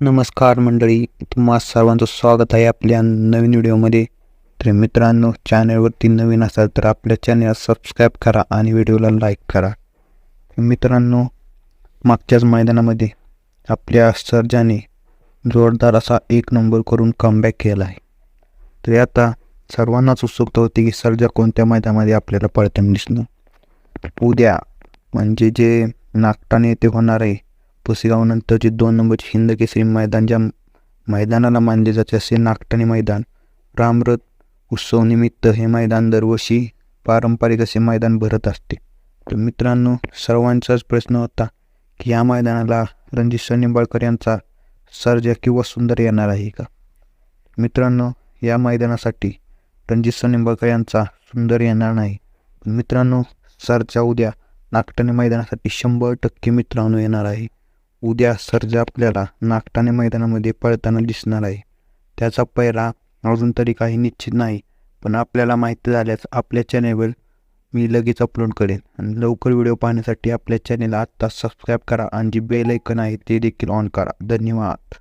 नमस्कार मंडळी तुम्हा सर्वांचं स्वागत आहे आपल्या नवीन व्हिडिओमध्ये. तर मित्रांनो चॅनलवरती नवीन असाल तर आपल्या चॅनलला सबस्क्राईब करा आणि व्हिडिओला लाईक करा. मित्रांनो मागच्याच मैदानामध्ये आपल्या सर्जाने जोरदार असा एक नंबर करून कमबॅक केला आहे. तरी आता सर्वांनाच उत्सुकता होती की सर्जा कोणत्या मैदानामध्ये आपल्याला पळताना दिसणं उद्या म्हणजे जे नागटाने येथे होणार आहे पुसेगावनंतरचे दोन नंबरचे हिंद केसरी मैदान ज्या मैदानाला मानले जाते असे नागटाणे मैदान. रामरथ उत्सवनिमित्त हे मैदान दरवर्षी पारंपरिक असे मैदान भरत असते. तर मित्रांनो सर्वांचाच प्रश्न होता की या मैदानाला रणजित सर निंबाळकर यांचा सर्जा किंवा सुंदर येणार आहे का? मित्रांनो या मैदानासाठी रणजित सर निंबाळकर यांचा सुंदर येणार नाही. पण मित्रांनो सरच्या उद्या नागटाणे मैदानासाठी शंभर टक्के मित्रांनो येणार आहे. उद्या सर्जा आपल्याला नागटाणे मैदानामध्ये पळताना दिसणार आहे. त्याचा पैरा अजून तरी काही निश्चित नाही पण आपल्याला माहिती झाल्यास आपल्या चॅनेलवर मी लगेच अपलोड करेन. आणि लवकर व्हिडिओ पाहण्यासाठी आपल्या चॅनेलला आत्ता सबस्क्राईब करा आणि जी बेल ऐकन आहे ते देखील ऑन करा. धन्यवाद.